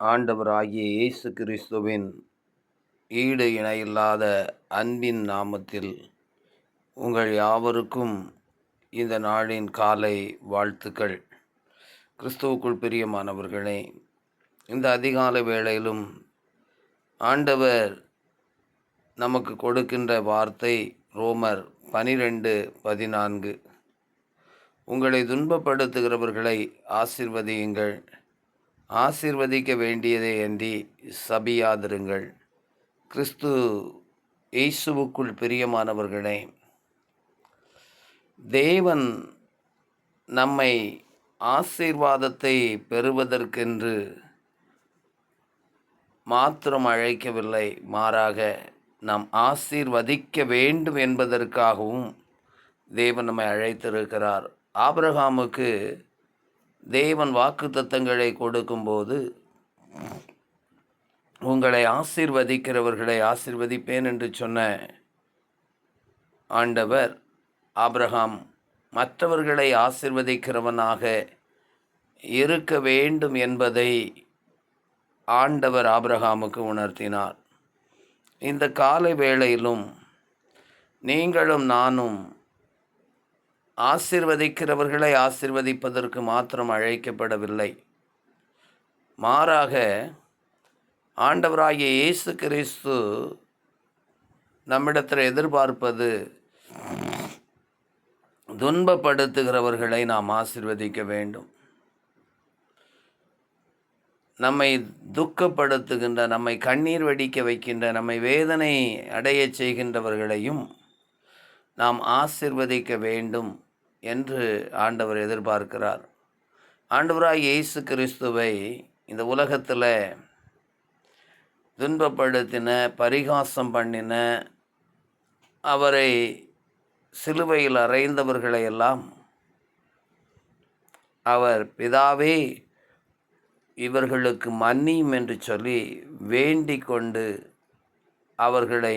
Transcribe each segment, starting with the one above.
ஆண்டவராகிய இயேசு கிறிஸ்துவின் ஈடு இணையில்லாத அன்பின் நாமத்தில் உங்கள் யாவருக்கும் இந்த நாளின் காலை வாழ்த்துக்கள். கிறிஸ்துவுக்குள் பிரியமானவர்களே இந்த அதிகாலை வேளையிலும் ஆண்டவர் நமக்கு கொடுக்கின்ற வார்த்தை ரோமர் பனிரெண்டு பதினான்கு. உங்களை துன்பப்படுத்துகிறவர்களை ஆசிர்வதியுங்கள். ஆசிர்வதிக்க வேண்டியதை அன்றி சபியாதிருங்கள். கிறிஸ்து இயேசுவுக்குள் பிரியமானவர்களே தேவன் நம்மை ஆசீர்வாதத்தை பெறுவதற்கென்று மாத்திரம் அழைக்கவில்லை மாறாக நாம் ஆசீர்வதிக்க வேண்டும் என்பதற்காகவும் தேவன் நம்மை அழைத்திருக்கிறார். ஆபிரகாமுக்கு தேவன் வாக்கு தத்தங்களை கொடுக்கும்போது உங்களை ஆசிர்வதிக்கிறவர்களை ஆசிர்வதிப்பேன் என்று சொன்ன ஆண்டவர் ஆப்ரஹாம் மற்றவர்களை ஆசிர்வதிக்கிறவனாக இருக்க வேண்டும் என்பதை ஆண்டவர் ஆபிரகாமுக்கு உணர்த்தினார். இந்த காலை வேளையிலும் நீங்களும் நானும் ஆசிர்வதிக்கிறவர்களை ஆசிர்வதிப்பதற்கு மாத்திரம் அழைக்கப்படவில்லை. மாறாக ஆண்டவராகிய இயேசு கிறிஸ்து நம்மிடத்தில் எதிர்பார்ப்பது துன்பப்படுத்துகிறவர்களை நாம் ஆசிர்வதிக்க வேண்டும். நம்மை துக்கப்படுத்துகின்ற நம்மை கண்ணீர் வடிக்க வைக்கின்ற நம்மை வேதனை அடையச் செய்கின்றவர்களையும் நாம் ஆசிர்வதிக்க வேண்டும். என்று ஆண்டவர் எதிர்பார்க்கிறார். ஆண்டவராக இயேசு கிறிஸ்துவை இந்த உலகத்தில் துன்பப்படுத்தின பரிகாசம் பண்ணின அவரை சிலுவையில் அறைந்தவர்களையெல்லாம் அவர் பிதாவே இவர்களுக்கு மன்னியும் என்று சொல்லி வேண்டிக் கொண்டு அவர்களை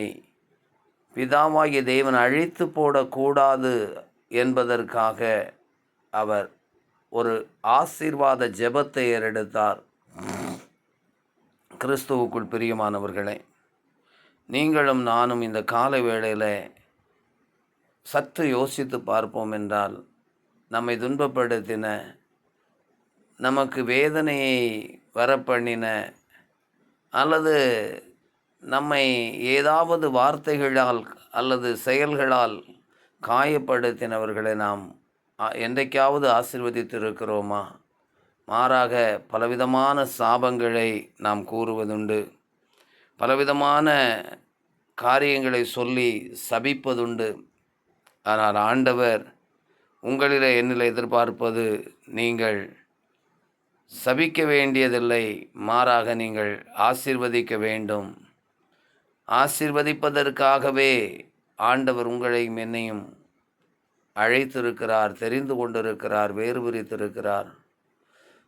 பிதாவாகிய தேவன் அழித்து போடக்கூடாது என்பதற்காக அவர் ஒரு ஆசீர்வாத ஜெபத்தை ஏறெடுத்தார். கிறிஸ்துவுக்குள் பிரியமானவர்களே நீங்களும் நானும் இந்த கால வேளையில் சற்று யோசித்து பார்ப்போம் என்றால் நம்மை துன்பப்படுத்தின நமக்கு வேதனையை வரப்பண்ணின அல்லது நம்மை ஏதாவது வார்த்தைகளால் அல்லது செயல்களால் காயப்படுத்தினவர்களை நாம் என்றைக்காவது ஆசிர்வதித்திருக்கிறோமா? மாறாக பலவிதமான சாபங்களை நாம் கூறுவதுண்டு. பலவிதமான காரியங்களை சொல்லி சபிப்பதுண்டு. ஆனால் ஆண்டவர் உங்களில் என்னில் எதிர்பார்ப்பது நீங்கள் சபிக்க வேண்டியதில்லை மாறாக நீங்கள் ஆசிர்வதிக்க வேண்டும். ஆசிர்வதிப்பதற்காகவே ஆண்டவர் உங்களையும் என்னையும் அழைத்திருக்கிறார் தெரிந்து கொண்டிருக்கிறார் வேறு பிரித்திருக்கிறார்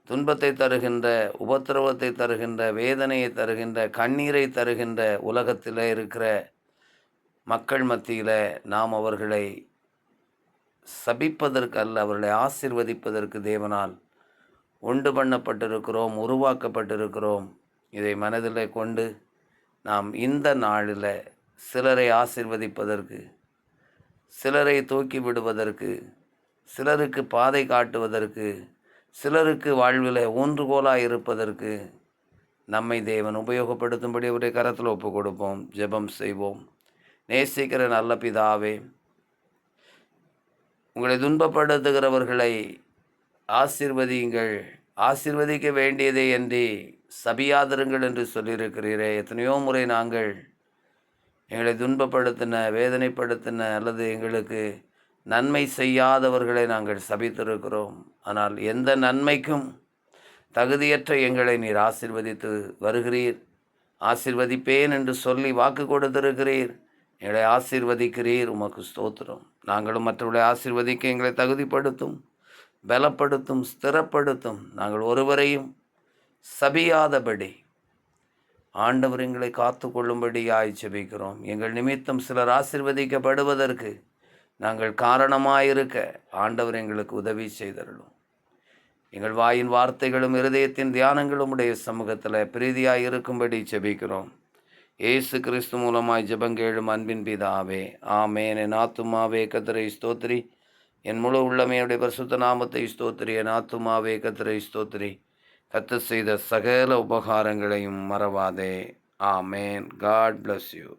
துன்பத்தை தருகின்ற உபத்திரவத்தை தருகின்ற வேதனையை தருகின்ற கண்ணீரை தருகின்ற உலகத்தில் இருக்கிற மக்கள் மத்தியில் நாம் அவர்களை சபிப்பதற்கு அல்ல அவர்களை ஆசிர்வதிப்பதற்கு தேவனால் உண்டு பண்ணப்பட்டிருக்கிறோம் உருவாக்கப்பட்டிருக்கிறோம். இதை மனதில் கொண்டு நாம் இந்த நாளில் சிலரை ஆசிர்வதிப்பதற்கு சிலரை தூக்கி விடுவதற்கு சிலருக்கு பாதை காட்டுவதற்கு சிலருக்கு வாழ்வில் ஊன்றுகோலாக இருப்பதற்கு நம்மை தேவன் உபயோகப்படுத்தும்படி அவருடைய கரத்தில் ஒப்பு கொடுப்போம் ஜெபம் செய்வோம். நேசிக்கிற நல்ல பிதாவே உங்களை துன்பப்படுத்துகிறவர்களை ஆசிர்வதியுங்கள். ஆசிர்வதிக்க வேண்டியதே என்று சபியாதருங்கள் என்று சொல்லியிருக்கிறீரே. எத்தனையோ முறை நாங்கள் எங்களை துன்பப்படுத்தின வேதனைப்படுத்தின அல்லது எங்களுக்கு நன்மை செய்யாதவர்களை நாங்கள் சபித்திருக்கிறோம். ஆனால் எந்த நன்மைக்கும் தகுதியற்ற எங்களை நீர் ஆசிர்வதித்து வருகிறீர். ஆசிர்வதிப்பேன் என்று சொல்லி வாக்கு கொடுத்திருக்கிறீர். எங்களை ஆசிர்வதிக்கிறீர். உமக்கு ஸ்தோத்திரம். நாங்களும் மற்றவர்களை ஆசிர்வதிக்க எங்களை தகுதிப்படுத்தும் பலப்படுத்தும் ஸ்திரப்படுத்தும். நாங்கள் ஒருவரையும் சபியாதபடி ஆண்டவர் எங்களை காத்து கொள்ளும்படியாய் செபிக்கிறோம் எங்கள் நிமித்தம் சிலர் ஆசிர்வதிக்கப்படுவதற்கு நாங்கள் காரணமாயிருக்க ஆண்டவர் எங்களுக்கு உதவி செய்தருளும். எங்கள் வாயின் வார்த்தைகளும் இருதயத்தின் தியானங்களும் உடைய சமூகத்தில் பிரீதியாக இருக்கும்படி செபிக்கிறோம் ஏசு கிறிஸ்து மூலமாய் ஜெபங்கேழும் அன்பின் பிதாவே ஆமேன். என் ஆத்துமாவே கத்திரை ஸ்தோத்ரி என் முழு உள்ளமையுடைய பரிசுத்த நாமத்தை ஸ்தோத்ரி என் ஆத்துமாவே கத்திரை ஸ்தோத்ரி கத்த செய்த சகல உபகாரங்களையும் மறவாதே. ஆமேன். God bless you